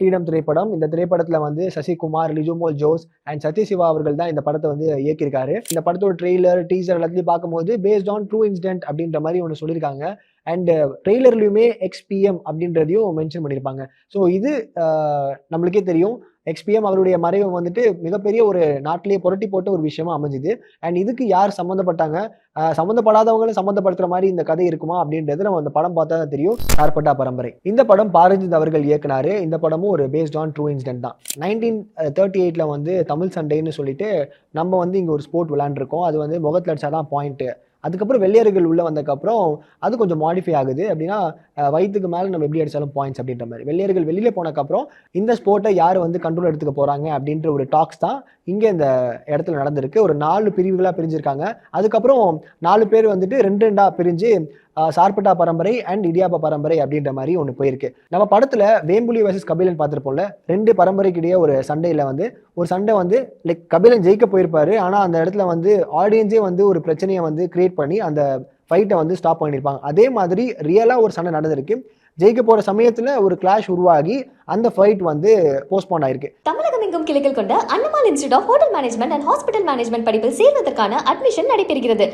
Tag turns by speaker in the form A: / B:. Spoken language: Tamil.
A: ஃப்ரீடம் திரைப்படம். இந்த திரைப்படத்தில் வந்து சசிகுமார் லிஜுமோல் ஜோஸ் அண்ட் சத்யசிவா அவர்கள் தான் இந்த படத்தை வந்து இயக்கியிருக்காரு. இந்த படத்தோட ட்ரெய்லர் டீசர் எல்லாத்தையும் பார்க்கும்போது பேஸ்ட் ஆன் ட்ரூ இன்சிடென்ட் அப்படின்ற மாதிரி ஒன்று சொல்லியிருக்காங்க. அண்ட் ட்ரெய்லர்லையுமே எக்ஸ்பிஎம் அப்படின்றதையும் மென்ஷன் பண்ணியிருப்பாங்க. ஸோ இது நம்மளுக்கே தெரியும். எக்ஸ்பிஎம் அவருடைய மறைவு வந்துட்டு மிகப்பெரிய ஒரு நாட்டிலேயே புரட்டி போட்ட ஒரு விஷயமா அமைஞ்சுது. அண்ட் இதுக்கு யார் சம்மந்தப்பட்டாங்க சம்மந்தப்படாதவங்களும் சம்மந்தப்படுத்துற மாதிரி இந்த கதை இருக்குமா அப்படின்றது நம்ம அந்த படம் பார்த்தா தான் தெரியும். சார்பட்டா பரம்பரை. இந்த படம் பாரஞ்சித் அவர்கள் இயக்குனாரு. இந்த படமும் ஒரு பேஸ்ட் ஆன் ட்ரூ இன்சிடென்ட் தான். நைன்டீன் தேர்ட்டி எயிட்டில் வந்து தமிழ் சண்டைன்னு சொல்லிட்டு நம்ம வந்து இங்கே ஒரு ஸ்போர்ட் விளாண்டுருக்கோம் அது வந்து முகத்தில் அடிச்சா தான் பாயிண்ட்டு அதுக்கப்புறம் வெள்ளையர்கள் உள்ள வந்ததுக்கப்புறம் அது கொஞ்சம் மாடிஃபை ஆகுது. அப்படின்னா வயிற்றுக்கு மேலே நம்ம எப்படி அடிச்சாலும் பாயிண்ட்ஸ் அப்படின்ற மாதிரி. வெள்ளையர்கள் வெளியில் போனதுக்கப்புறம் இந்த ஸ்போர்ட்டை யார் வந்து கண்ட்ரோல் எடுத்துக்க போகிறாங்க அப்படின்ற ஒரு டாக்ஸ் தான் இங்கே இந்த இடத்துல நடந்திருக்கு. ஒரு நாலு பிரிவுகளாக பிரிஞ்சிருக்காங்க. அதுக்கப்புறம் நாலு பேர் வந்துட்டு ரெண்டு ரெண்டாக பிரிஞ்சு சார்பட்டா பரம்பரை அண்ட் இடியாப்பா பரம்பரை அப்படின்ற மாதிரி ஒன்று போயிருக்கு. நம்ம படத்தில் வேம்புலி வர்சஸ் கபிலன் பார்த்துருப்போம்ல ரெண்டு பரம்பரைக்கு இடையே ஒரு சண்டையில் வந்து ஒரு சண்டை வந்து லைக் கபிலன் ஜெயிக்க போயிருப்பாரு ஆனால் அந்த இடத்துல வந்து ஆடியன்ஸே வந்து ஒரு பிரச்சனையை வந்து கிரியேட் பண்ணி அந்த ஃபைட்டை வந்து ஸ்டாப் பண்ணியிருப்பாங்க. அதே மாதிரி ரியலாக ஒரு சண்டை நடந்திருக்கு. ஜெயிக்க போகிற சமயத்தில் ஒரு கிளாஷ் உருவாகி அந்த ஃபைட் வந்து போஸ்ட்போன் ஆயிருக்கு.
B: தமிழகம் எங்கும் கிளைகள் கொண்ட அண்ணமால் institute of hotel management and hospital management படிப்பில் சேர்வதற்கான அட்மிஷன் நடைபெறுகிறது.